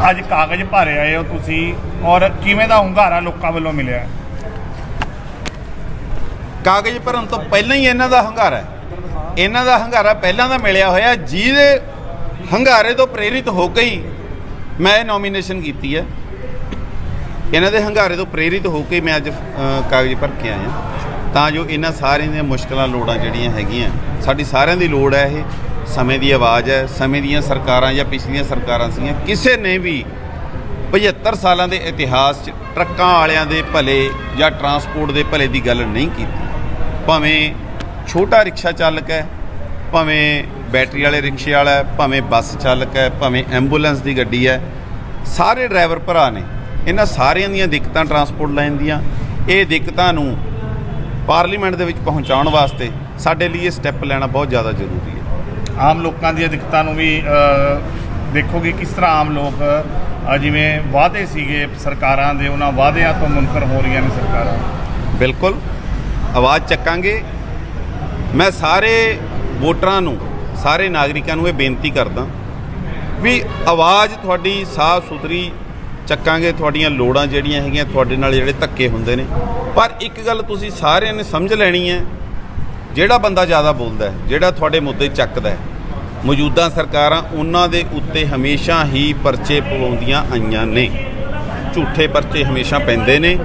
ਅੱਜ ਕਾਗਜ਼ ਭਰੇ ਆਏ ਹੋ ਤੁਸੀਂ ਔਰ ਕਿਵੇਂ ਦਾ ਹੁੰਗਾਰਾ ਲੋਕਾਂ ਵੱਲੋਂ ਮਿਲਿਆ? ਕਾਗਜ਼ ਭਰਨ ਤੋਂ ਪਹਿਲਾਂ ਹੀ ਇਹਨਾਂ ਦਾ ਹੰਗਾਰਾ ਹੈ। ਇਹਨਾਂ ਦਾ ਹੰਗਾਰਾ ਪਹਿਲਾਂ ਦਾ ਮਿਲਿਆ ਹੋਇਆ, ਜਿਹਦੇ ਹੰਗਾਰੇ ਤੋਂ ਪ੍ਰੇਰਿਤ ਹੋ ਕੇ ਹੀ ਮੈਂ ਨੋਮੀਨੇਸ਼ਨ ਕੀਤੀ ਹੈ। ਇਹਨਾਂ ਦੇ ਹੰਗਾਰੇ ਤੋਂ ਪ੍ਰੇਰਿਤ ਹੋ ਕੇ ਮੈਂ ਅੱਜ ਕਾਗਜ਼ ਭਰ ਕੇ ਆਇਆ। ਤਾਂ ਜੋ ਇਹਨਾਂ ਸਾਰਿਆਂ ਦੀਆਂ ਮੁਸ਼ਕਲਾਂ, ਲੋੜਾਂ ਜਿਹੜੀਆਂ ਹੈਗੀਆਂ, ਸਾਡੀ ਸਾਰਿਆਂ ਦੀ ਲੋੜ ਹੈ ਇਹ। ਸਮੇਂ ਦੀ ਆਵਾਜ਼ ਹੈ, ਸਮੇਂ ਦੀਆਂ ਸਰਕਾਰਾਂ ਜਾਂ ਪਿਛਲੀਆਂ ਸਰਕਾਰਾਂ ਸੀਗੀਆਂ, ਕਿਸੇ ਨੇ ਵੀ 75 ਸਾਲਾਂ ਦੇ ਇਤਿਹਾਸ 'ਚ ਟਰੱਕਾਂ ਵਾਲਿਆਂ ਦੇ ਭਲੇ ਜਾਂ ਟਰਾਂਸਪੋਰਟ ਦੇ ਭਲੇ ਦੀ ਗੱਲ ਨਹੀਂ ਕੀਤੀ। ਭਾਵੇਂ ਛੋਟਾ ਰਿਕਸ਼ਾ ਚਾਲਕ ਹੈ, ਭਾਵੇਂ ਬੈਟਰੀ ਵਾਲੇ ਰਿਕਸ਼ੇ ਵਾਲਾ ਹੈ, ਭਾਵੇਂ ਬੱਸ ਚਾਲਕ ਹੈ, ਭਾਵੇਂ ਐਂਬੂਲੈਂਸ ਦੀ ਗੱਡੀ ਹੈ, ਸਾਰੇ ਡਰਾਈਵਰ ਭਰਾ ਨੇ। ਇਹਨਾਂ ਸਾਰਿਆਂ ਦੀਆਂ ਦਿੱਕਤਾਂ ਟਰਾਂਸਪੋਰਟ ਲਾਈਨ ਦੀਆਂ, ਇਹ ਦਿੱਕਤਾਂ ਨੂੰ ਪਾਰਲੀਮੈਂਟ ਦੇ ਵਿੱਚ ਪਹੁੰਚਾਉਣ ਵਾਸਤੇ ਸਾਡੇ ਲਈ ਇਹ ਸਟੈਪ ਲੈਣਾ ਬਹੁਤ ਜ਼ਿਆਦਾ ਜ਼ਰੂਰੀ ਹੈ। ਆਮ ਲੋਕਾਂ ਦੀਆਂ ਦਿੱਕਤਾਂ ਨੂੰ ਵੀ ਅ, ਦੇਖੋਗੇ ਕਿਸ ਤਰ੍ਹਾਂ ਆਮ ਲੋਕ ਜਿਵੇਂ ਵਾਅਦੇ ਸੀਗੇ ਸਰਕਾਰਾਂ ਦੇ ਉਹਨਾਂ ਵਾਅਦਿਆਂ ਤੋਂ ਮੁਨਕਰ ਹੋ ਰਹੀਆਂ ਨੇ ਸਰਕਾਰਾਂ। ਬਿਲਕੁਲ। ਆਵਾਜ਼ ਚੱਕਾਂਗੇ। ਮੈਂ ਸਾਰੇ ਵੋਟਰਾਂ ਨੂੰ ਸਾਰੇ ਨਾਗਰਿਕਾਂ ਨੂੰ ਇਹ ਬੇਨਤੀ ਕਰਦਾ ਵੀ ਆਵਾਜ਼ ਤੁਹਾਡੀ ਸਾਫ਼ ਸੁਥਰੀ ਚੱਕਾਂਗੇ ਤੁਹਾਡੀਆਂ ਲੋੜਾਂ ਜਿਹੜੀਆਂ ਹੈਗੀਆਂ ਤੁਹਾਡੇ ਨਾਲ ਜਿਹੜੇ ਧੱਕੇ ਹੁੰਦੇ ਨੇ। ਪਰ ਇੱਕ ਗੱਲ ਤੁਸੀਂ ਸਾਰਿਆਂ ਨੇ ਸਮਝ ਲੈਣੀ ਹੈ ਜਿਹੜਾ ਬੰਦਾ ਜ਼ਿਆਦਾ ਬੋਲਦਾ ਹੈ ਜਿਹੜਾ ਤੁਹਾਡੇ ਮੁੱਦੇ ਚੱਕਦਾ ਹੈ ਮੌਜੂਦਾ ਸਰਕਾਰਾਂ ਉਹਨਾਂ ਦੇ ਉੱਤੇ ਹਮੇਸ਼ਾ ਹੀ ਪਰਚੇ ਪਵਾਉਂਦੀਆਂ ਆਈਆਂ ਨੇ। ਝੂਠੇ ਪਰਚੇ ਹਮੇਸ਼ਾ ਪੈਂਦੇ ਨੇ।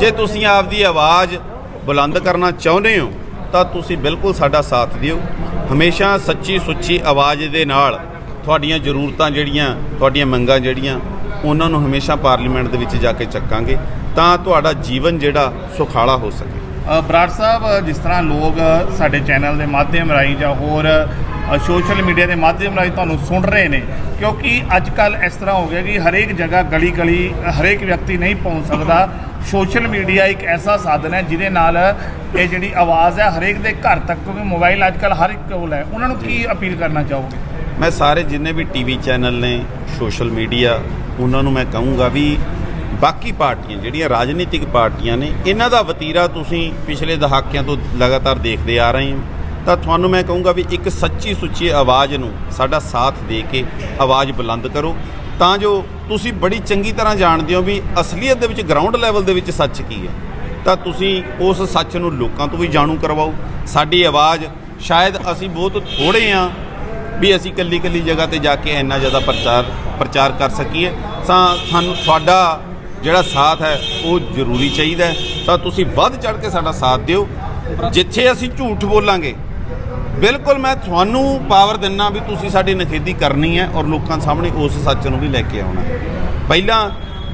ਜੇ ਤੁਸੀਂ ਆਪਦੀ ਆਵਾਜ਼ ਬੁਲੰਦ ਕਰਨਾ ਚਾਹੁੰਦੇ ਹੋ, ਤਾਂ ਤੁਸੀਂ ਬਿਲਕੁਲ ਸਾਡਾ ਸਾਥ ਦਿਓ। ਹਮੇਸ਼ਾ ਸੱਚੀ ਸੁੱਚੀ ਆਵਾਜ਼ ਦੇ ਨਾਲ ਤੁਹਾਡੀਆਂ ਜ਼ਰੂਰਤਾਂ ਜਿਹੜੀਆਂ, ਤੁਹਾਡੀਆਂ ਮੰਗਾਂ ਜਿਹੜੀਆਂ, ਉਹਨਾਂ ਨੂੰ ਹਮੇਸ਼ਾ ਪਾਰਲੀਮੈਂਟ ਦੇ ਵਿੱਚ ਜਾ ਕੇ ਚੱਕਾਂਗੇ, ਤਾਂ ਤੁਹਾਡਾ ਜੀਵਨ ਜਿਹੜਾ ਸੁਖਾਲਾ ਹੋ ਸਕੇ। ਬਰਾੜ ਸਾਹਿਬ, ਜਿਸ ਤਰ੍ਹਾਂ ਲੋਕ ਸਾਡੇ ਚੈਨਲ ਦੇ ਮਾਧਿਅਮ ਰਾਹੀਂ ਜਾਂ ਹੋਰ ਸੋਸ਼ਲ ਮੀਡੀਆ ਦੇ ਮਾਧਿਅਮ ਰਾਹੀਂ ਤੁਹਾਨੂੰ ਸੁਣ ਰਹੇ ਨੇ ਕਿਉਂਕਿ ਅੱਜ ਕੱਲ ਇਸ ਤਰ੍ਹਾਂ ਹੋ ਗਿਆ ਕਿ ਹਰੇਕ ਜਗ੍ਹਾ ਗਲੀ ਗਲੀ ਹਰੇਕ ਵਿਅਕਤੀ ਨਹੀਂ ਪਹੁੰਚ ਸਕਦਾ। ਸੋਸ਼ਲ ਮੀਡੀਆ ਇੱਕ ਐਸਾ ਸਾਧਨ ਹੈ ਜਿਹਦੇ ਨਾਲ ਇਹ ਜਿਹੜੀ ਆਵਾਜ਼ ਹੈ ਹਰੇਕ ਦੇ ਘਰ ਤੱਕ ਕਿਉਂਕਿ ਮੋਬਾਈਲ ਅੱਜ ਕੱਲ ਹਰ ਇੱਕ ਕੋਲ ਹੈ। ਉਹਨਾਂ ਨੂੰ ਕੀ ਅਪੀਲ ਕਰਨਾ ਚਾਹੋਗੇ? ਮੈਂ ਸਾਰੇ ਜਿੰਨੇ ਵੀ ਟੀਵੀ ਚੈਨਲ ਨੇ ਸੋਸ਼ਲ ਮੀਡੀਆ ਉਹਨਾਂ ਨੂੰ ਮੈਂ ਕਹੂੰਗਾ ਵੀ ਬਾਕੀ ਪਾਰਟੀਆਂ ਜਿਹੜੀਆਂ ਰਾਜਨੀਤਿਕ ਪਾਰਟੀਆਂ ਨੇ ਇਹਨਾਂ ਦਾ ਵਤੀਰਾ ਤੁਸੀਂ ਪਿਛਲੇ ਦਹਾਕਿਆਂ ਤੋਂ ਲਗਾਤਾਰ ਦੇਖਦੇ ਆ ਰਹੇ ਹੋ। ਤਾਂ ਤੁਹਾਨੂੰ ਮੈਂ ਕਹੂੰਗਾ ਵੀ ਇੱਕ ਸੱਚੀ ਸੁੱਚੀ ਆਵਾਜ਼ ਨੂੰ ਸਾਡਾ ਸਾਥ ਦੇ ਕੇ ਆਵਾਜ਼ ਬੁਲੰਦ ਕਰੋ। ਤਾਂ ਜੋ ਤੁਸੀਂ ਬੜੀ ਚੰਗੀ ਤਰ੍ਹਾਂ ਜਾਣਦੇ ਹੋ ਵੀ ਅਸਲੀਅਤ ਦੇ ਵਿੱਚ ਗਰਾਊਂਡ ਲੈਵਲ ਦੇ ਵਿੱਚ ਸੱਚ ਕੀ ਹੈ। ਤਾਂ ਤੁਸੀਂ ਉਸ ਸੱਚ ਨੂੰ ਲੋਕਾਂ ਤੋਂ ਵੀ ਜਾਣੂ ਕਰਵਾਓ। ਸਾਡੀ ਆਵਾਜ਼, ਸ਼ਾਇਦ ਅਸੀਂ ਬਹੁਤ ਥੋੜੇ ਆ ਵੀ ਅਸੀਂ ਕੱਲੀ ਕੱਲੀ ਜਗ੍ਹਾ ਤੇ ਜਾ ਕੇ ਇੰਨਾ ਜ਼ਿਆਦਾ ਪ੍ਰਚਾਰ ਪ੍ਰਚਾਰ ਕਰ ਸਕੀਏ, ਤਾਂ ਸਾਨੂੰ ਤੁਹਾਡਾ ਜਿਹੜਾ ਸਾਥ ਹੈ, ਉਹ ਜ਼ਰੂਰੀ ਚਾਹੀਦਾ ਤਾਂ ਤੁਸੀਂ ਵੱਧ ਚੜ ਕੇ ਸਾਡਾ ਸਾਥ ਦਿਓ। ਜਿੱਥੇ ਅਸੀਂ ਝੂਠ ਬੋਲਾਂਗੇ ਬਿਲਕੁਲ ਮੈਂ ਤੁਹਾਨੂੰ ਪਾਵਰ ਦਿੰਨਾ ਵੀ ਤੁਸੀਂ ਸਾਡੀ ਨਖੇਦੀ ਕਰਨੀ ਹੈ ਔਰ ਲੋਕਾਂ ਸਾਹਮਣੇ ਉਸ ਸੱਚ ਨੂੰ ਵੀ ਲੈ ਕੇ ਆਉਣਾ। ਪਹਿਲਾਂ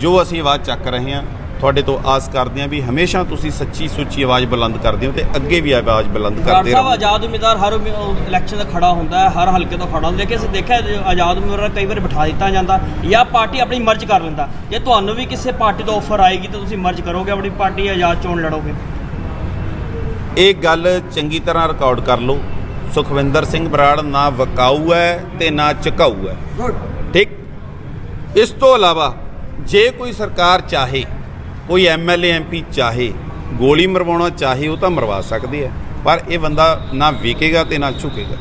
ਜੋ ਅਸੀਂ ਆਵਾਜ਼ ਚੱਕ ਰਹੇ ਹਾਂ ਤੁਹਾਡੇ ਤੋਂ ਆਸ ਕਰਦੇ ਹਾਂ ਵੀ ਹਮੇਸ਼ਾ ਤੁਸੀਂ ਸੱਚੀ ਸੁੱਚੀ ਆਵਾਜ਼ ਬੁਲੰਦ ਕਰਦੇ ਹੋ ਤੇ ਅੱਗੇ ਵੀ ਆਵਾਜ਼ ਬੁਲੰਦ ਕਰਦੇ ਸਾਹਿਬ ਰਹੋ। ਆਜ਼ਾਦ ਉਮੀਦਵਾਰ ਹਰ ਇਲੈਕਸ਼ਨ ਦਾ ਖੜਾ ਹੁੰਦਾ ਹੈ ਹਰ ਹਲਕੇ ਤੋਂ ਖੜਾ ਹੁੰਦਾ ਲੇਕਿਨ ਅਸੀਂ ਦੇਖਿਆ ਆਜ਼ਾਦ ਉਮੀਦਵਾਰ ਕਈ ਵਾਰ ਬਿਠਾ ਦਿੱਤਾ ਜਾਂਦਾ ਜਾਂ ਪਾਰਟੀ ਆਪਣੀ ਮਰਜ਼ ਕਰ ਲੈਂਦਾ। ਜੇ ਤੁਹਾਨੂੰ ਵੀ ਕਿਸੇ ਪਾਰਟੀ ਤੋਂ ਆਫਰ ਆਏਗੀ ਤਾਂ ਤੁਸੀਂ ਮਰਜ਼ ਕਰੋਗੇ ਆਪਣੀ ਪਾਰਟੀ ਆਜ਼ਾਦ ਚੋਣ ਲੜੋਗੇ। ਇਹ ਗੱਲ ਚੰਗੀ ਤਰ੍ਹਾਂ ਰਿਕਾਰਡ ਕਰ ਲਓ। ਸੁਖਵਿੰਦਰ ਸਿੰਘ ਬਰਾੜ ਨਾ ਵਕਾਊ ਹੈ ਤੇ ਨਾ ਝਕਾਊ ਹੈ। ਠੀਕ? ਇਸ ਤੋਂ ਇਲਾਵਾ ਜੇ ਕੋਈ ਸਰਕਾਰ ਚਾਹੇ ਕੋਈ ਐਮਐਲਏ ਐਮਪੀ ਚਾਹੇ ਗੋਲੀ ਮਰਵਾਉਣਾ ਚਾਹੇ ਉਹ ਤਾਂ ਮਰਵਾ ਸਕਦੇ ਆ ਪਰ ਇਹ ਬੰਦਾ ਨਾ ਵਿਕੇਗਾ ਤੇ ਨਾ ਝੁਕੇਗਾ।